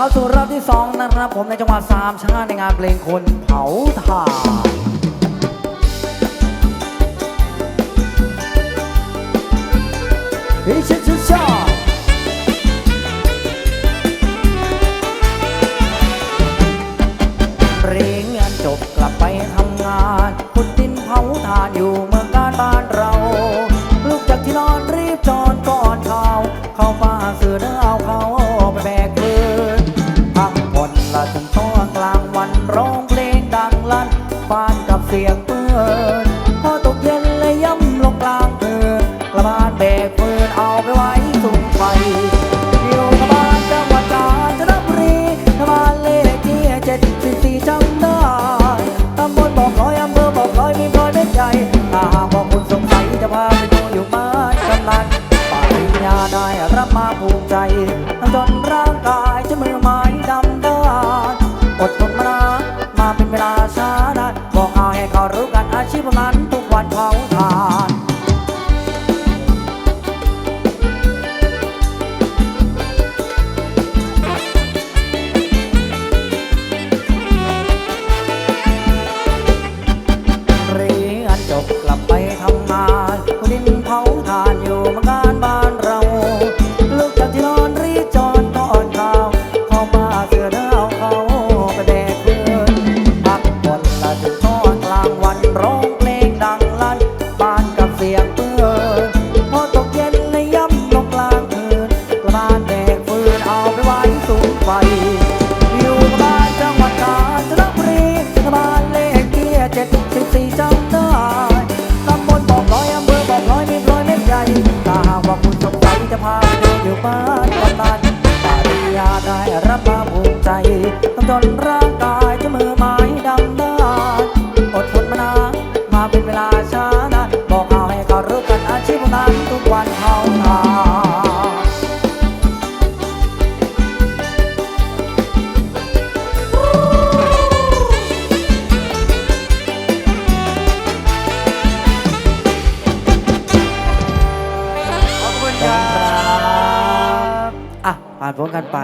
เข้าสู่รอบที่สองนะครับผมในจังหวัดสามชาติในงานเพลงคนเผาถ่านเฮ้ยชิชชาเรียนงานจบกลับไปหา เสียงปืนพอตกเย็นเลยย่ำลงกลางเดือนกระบานแบกปืนเอาไปไว้สุ่มไฟอยู่กับบ้านจังหวัดกาญจนบุรีทบ้านเลขที่เจ็ดสิบสี่จำได้ตำบลบอกร้อยอำเภอบอกร้อยมีพลอยเป็นใหญ่ถ้าหากว่าคุณสงสัยจะพาไปดูอยู่บ้านกำนันปริญญาได้รับมาภูมิใจจนร่างกายจะมือไม้ดำด้านอดทน รู้กันอาชีพมันทุกวันเผาถ่านเรียนจบกลับ อยู่บ้านกำนันปาริยาได้รับมาภูมิใจต้องจนร่างกายจะมือไม้ดำด้อดทนมานานมาเป็นเวลาช้า ผ่านพ้นกันไป